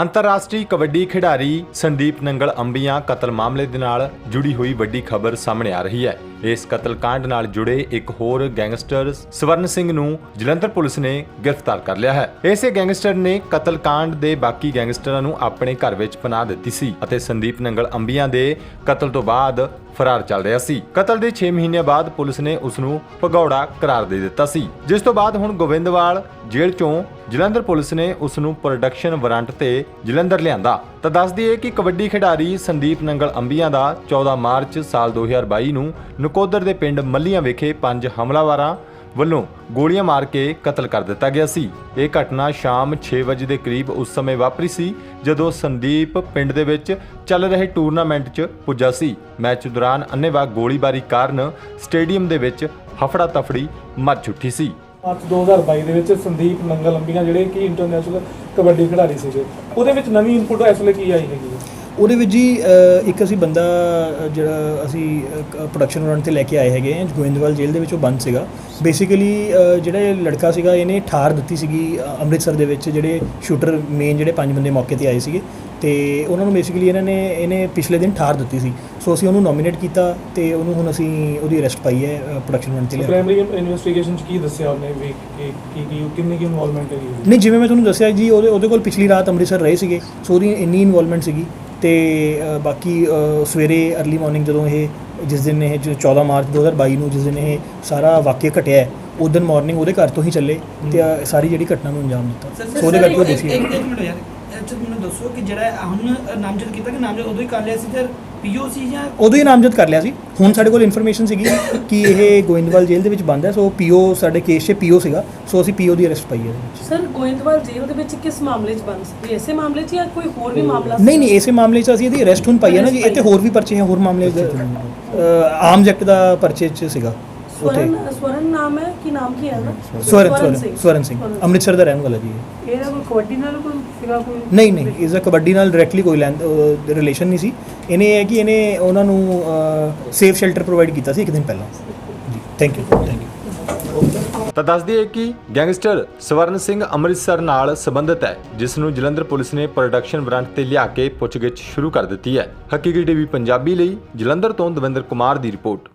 ਅੰਤਰਰਾਸ਼ਟਰੀ ਕਬੱਡੀ ਖਿਡਾਰੀ ਸੰਦੀਪ ਨੰਗਲ ਅੰਬੀਆਂ ਕਤਲ ਮਾਮਲੇ ਦੇ ਨਾਲ ਜੁੜੀ ਹੋਈ ਵੱਡੀ ਖਬਰ ਸਾਹਮਣੇ ਆ ਰਹੀ ਹੈ। ਇਸ ਕਤਲकांड ਨਾਲ ਜੁੜੇ ਇੱਕ ਹੋਰ ਗੈਂਗਸਟਰ ਸਵਰਨ ਸਿੰਘ ਨੂੰ ਜਲੰਧਰ ਪੁਲਿਸ ਨੇ ਗ੍ਰਿਫਤਾਰ ਕਰ ਲਿਆ ਹੈ। ਇਸੇ ਗੈਂਗਸਟਰ ਨੇ ਕਤਲकांड ਦੇ ਬਾਕੀ ਗੈਂਗਸਟਰਾਂ ਨੂੰ ਆਪਣੇ ਘਰ ਵਿੱਚ ਪਨਾਹ ਦਿੱਤੀ ਸੀ ਅਤੇ ਸੰਦੀਪ ਨੰਗਲ ਅੰਬੀਆਂ ਦੇ ਕਤਲ ਤੋਂ ਬਾਅਦ ਫਰਾਰ ਚੱਲ ਰਿਹਾ ਸੀ। ਕਤਲ ਦੇ 6 ਮਹੀਨੇ ਬਾਅਦ ਪੁਲਿਸ ਨੇ ਉਸ ਨੂੰ ਭਗੌੜਾ ਕਰਾਰ ਦੇ ਦਿੱਤਾ ਸੀ। ਜਿਸ ਤੋਂ ਬਾਅਦ ਹੁਣ ਗੋਬਿੰਦਵਾਲ ਜੇਲ੍ਹ ਚੋਂ ਜਲੰਧਰ ਪੁਲਿਸ ਨੇ ਉਸ ਨੂੰ ਪ੍ਰੋਡਕਸ਼ਨ ਵਾਰੰਟ ਤੇ ਜਲੰਧਰ ਲਿਆਂਦਾ। ਤਾਂ ਦੱਸਦੀ ਦਈਏ ਕਿ ਕਬੱਡੀ ਖਿਡਾਰੀ ਸੰਦੀਪ ਨੰਗਲ ਅੰਬੀਆਂ ਦਾ 14 ਮਾਰਚ ਸਾਲ 2022 ਨੂੰ ਨਕੋਦਰ ਦੇ ਪਿੰਡ ਮੱਲੀਆਂ ਵਿਖੇ ਪੰਜ ਹਮਲਾਵਰਾਂ ਵੱਲੋਂ ਗੋਲੀਆਂ ਮਾਰ ਕੇ ਕਤਲ ਕਰ ਦਿੱਤਾ ਗਿਆ ਸੀ। ਇਹ ਘਟਨਾ ਸ਼ਾਮ 6 ਵਜੇ ਦੇ ਕਰੀਬ ਉਸ ਸਮੇਂ ਵਾਪਰੀ ਸੀ, ਜਦੋਂ ਸੰਦੀਪ ਪਿੰਡ ਦੇ ਵਿੱਚ ਚੱਲ ਰਹੇ ਟੂਰਨਾਮੈਂਟ 'ਚ ਪੁੱਜਾ ਸੀ। ਮੈਚ ਦੌਰਾਨ ਅੰਨ੍ਹੇਵਾਹ ਗੋਲੀਬਾਰੀ ਕਾਰਨ ਸਟੇਡੀਅਮ ਦੇ ਵਿੱਚ ਹਫੜਾ ਤਫੜੀ ਮਚ ਉੱਠੀ ਸੀ। ਮਾਰਚ 2022 ਦੇ ਵਿੱਚ ਸੰਦੀਪ ਨੰਗਲ ਅੰਬੀਆਂ, ਜਿਹੜੇ ਕਿ ਇੰਟਰਨੈਸ਼ਨਲ ਕਬੱਡੀ ਖਿਡਾਰੀ ਸੀਗੇ, ਉਹਦੇ ਵਿੱਚ ਨਵੀਂ ਇਨਪੁਟ ਇਸ ਵੇਲੇ ਕੀ ਆਈ ਹੈਗੀ ਉਹਦੇ ਵਿੱਚ ਜੀ ਇੱਕ ਅਸੀਂ ਬੰਦਾ ਜਿਹੜਾ ਅਸੀਂ ਪ੍ਰੋਡਕਸ਼ਨ ਰਨ ਤੇ ਲੈ ਕੇ ਆਏ ਹੈਗੇ ਹਾਂ ਗੋਇੰਦਵਾਲ ਜੇਲ੍ਹ ਦੇ ਵਿੱਚ ਉਹ ਬੰਦ ਸੀਗਾ। ਬੇਸਿਕਲੀ ਜਿਹੜਾ ਇਹ ਲੜਕਾ ਸੀਗਾ ਇਹਨੇ ਠਾਰ ਦਿੱਤੀ ਸੀਗੀ ਅੰਮ੍ਰਿਤਸਰ ਦੇ ਵਿੱਚ ਜਿਹੜੇ ਸ਼ੂਟਰ ਮੇਨ ਜਿਹੜੇ ਪੰਜ ਬੰਦੇ ਮੌਕੇ ਤੇ ਆਏ ਸੀਗੇ। ਤੇ ਉਹਨਾਂ ਨੂੰ ਬੇਸਿਕਲੀ ਇਹਨਾਂ ਨੇ ਇਹਨੇ ਪਿਛਲੇ ਦਿਨ ਠਾਰ ਦਿੱਤੀ ਸੀ। ਸੋ ਅਸੀਂ ਉਹਨੂੰ ਨੋਮੀਨੇਟ ਕੀਤਾ ਤੇ ਉਹਨੂੰ ਹੁਣ ਅਸੀਂ ਉਹਦੀ ਅਰੈਸਟ ਪਾਈ ਹੈ ਪ੍ਰੋਡਕਸ਼ਨ ਰਨ ਤੇ ਲਿਆ। ਪ੍ਰਾਇਮਰੀ ਇਨਵੈਸਟੀਗੇਸ਼ਨ ਚ ਕੀ ਦੱਸਿਆ ਉਹਨੇ ਵੀ ਕਿ ਕੀ ਕੀ ਕਿੰਨੀ ਕੀ ਇਨਵੋਲਵਮੈਂਟ ਉਹਦੀ? ਨਹੀਂ ਜਿਵੇਂ ਮੈਂ ਤੁਹਾਨੂੰ ਦੱਸਿਆ ਜੀ ਉਹਦੇ ਉਹਦੇ ਕੋਲ ਪਿਛਲੀ ਰਾਤ ਅੰਮ੍ਰਿਤਸਰ ਰਹੇ ਸੀਗੇ। ਸੋ ਉਹਦੀ ਇੰਨੀ ਇਨਵੋਲਵਮੈਂਟ ਸੀਗੀ। ਤੇ ਬਾਕੀ ਸਵੇਰੇ अर्ਲੀ ਮਾਰਨਿੰਗ ਜਦੋਂ ਇਹ ਜਿਸ ਦਿਨ ਇਹ ਜੋ 14 ਮਾਰਚ 2022 ਨੂੰ ਜਿਸ ਦਿਨ ਇਹ ਸਾਰਾ ਵਾਕਿਆ ਘਟਿਆ ਉਸ ਦਿਨ ਮਾਰਨਿੰਗ ਉਹਦੇ ਘਰ ਤੋਂ ਹੀ ਚੱਲੇ ਤੇ ਸਾਰੀ ਜਿਹੜੀ ਘਟਨਾ ਨੂੰ ਅੰਜਾਮ ਦਿੱਤਾ। ਸੋ ਉਹਦੇ ਕਰਕੇ ਉਹ ਹੈ ਇੱਕ ਮਿੰਟ ਯਾਰ। 'ਚ ਮੈਨੂੰ ਦੱਸੋ ਕਿ ਜਿਹੜਾ ਹੁਣ ਨਾਮਜ਼ਦ ਕੀਤਾ ਕਿ ਨਾਮਜ਼ਦ ਉਦੋਂ ਹੀ ਕਰ ਲਿਆ ਸੀ ਤੇ ਪੀਓ ਸੀ ਜਾਂ ਉਦੋਂ ਹੀ ਨਾਮਜ਼ਦ ਕਰ ਲਿਆ ਸੀ। ਹੁਣ ਸਾਡੇ ਕੋਲ ਇਨਫੋਰਮੇਸ਼ਨ ਸੀਗੀ ਕਿ ਇਹ ਗੋਇੰਦਵਾਲ ਜੇਲ੍ਹ ਦੇ ਵਿੱਚ ਬੰਦ ਹੈ ਸੋ ਪੀਓ ਸਾਡੇ ਕੇਸ 'ਚ ਪੀਓ ਸੀਗਾ ਸੋ ਅਸੀਂ ਪੀਓ ਦੀ ਅਰੈਸਟ ਪਾਈ ਹੈ ਸਰ ਗੋਇੰਦਵਾਲ ਜੇਲ੍ਹ ਦੇ ਵਿੱਚ ਕਿਸ ਮਾਮਲੇ 'ਚ ਬੰਦ ਸੀ? ਐਸੇ ਮਾਮਲੇ 'ਚ ਜਾਂ ਕੋਈ ਹੋਰ ਵੀ ਮਾਮਲਾ ਸੀ? ਨਹੀਂ ਨਹੀਂ ਇਸੇ ਮਾਮਲੇ 'ਚ ਅਸੀਂ ਇਹਦੀ ਅਰੈਸਟ ਹੁਣ ਪਾਈ ਹੈ ਨਾ ਜੀ ਤੇ ਹੋਰ ਵੀ ਪਰਚੇ ਹੈ ਹੋਰ ਮਾਮਲੇ ਆਮ ਐਕਟ ਦਾ ਪਰਚੇ 'ਚ ਸੀਗਾ। ਸਵਰਨ ਸਵਰਨ ਨਾਮ ਹੈ ਕੀ ਨਾਮ ਕੀ ਹੈ ਨਾ ਸਵਰਨ। ਸਵਰਨ ਸਵਰਨ ਸਿੰਘ। ਅੰਮ੍ਰਿਤਸਰ ਦਾ ਰਹਿਣ ਵਾਲਾ ਜੀ ਇਹ। ਇਹਦਾ ਕੋਈ ਕਬੱਡੀ ਨਾਲ ਕੋਈ ਸੀਗਾ ਕੋਈ? ਨਹੀਂ ਨਹੀਂ ਇਸ ਦਾ ਕਬੱਡੀ ਨਾਲ ਡਾਇਰੈਕਟਲੀ ਕੋਈ ਰਿਲੇਸ਼ਨ ਨਹੀਂ ਸੀ। ਇਹਨੇ ਇਹ ਹੈ ਕਿ ਇਹਨੇ ਉਹਨਾਂ ਨੂੰ ਸੇਫ ਸ਼ੈਲਟਰ ਪ੍ਰੋਵਾਈਡ ਕੀਤਾ ਸੀ ਇੱਕ ਦਿਨ ਪਹਿਲਾਂ। ਜੀ ਥੈਂਕ ਯੂ ਥੈਂਕ ਯੂ ਤਾਂ ਦੱਸ ਦਈਏ ਕਿ ਗੈਂਗਸਟਰ ਸਵਰਨ ਸਿੰਘ ਅੰਮ੍ਰਿਤਸਰ ਨਾਲ ਸੰਬੰਧਿਤ ਹੈ ਜਿਸ ਨੂੰ ਜਲੰਧਰ ਪੁਲਿਸ ਨੇ ਪ੍ਰੋਡਕਸ਼ਨ ਵਾਰੰਟ ਤੇ ਲਿਆ ਕੇ ਪੁੱਛਗਿੱਛ ਸ਼ੁਰੂ ਕਰ ਦਿੱਤੀ ਹੈ। ਹਕੀਕੀ ਟੀਵੀ ਪੰਜਾਬੀ ਲਈ ਜਲੰਧਰ ਤੋਂ ਦਵਿੰਦਰ ਕੁਮਾਰ ਦੀ ਰਿਪੋਰਟ।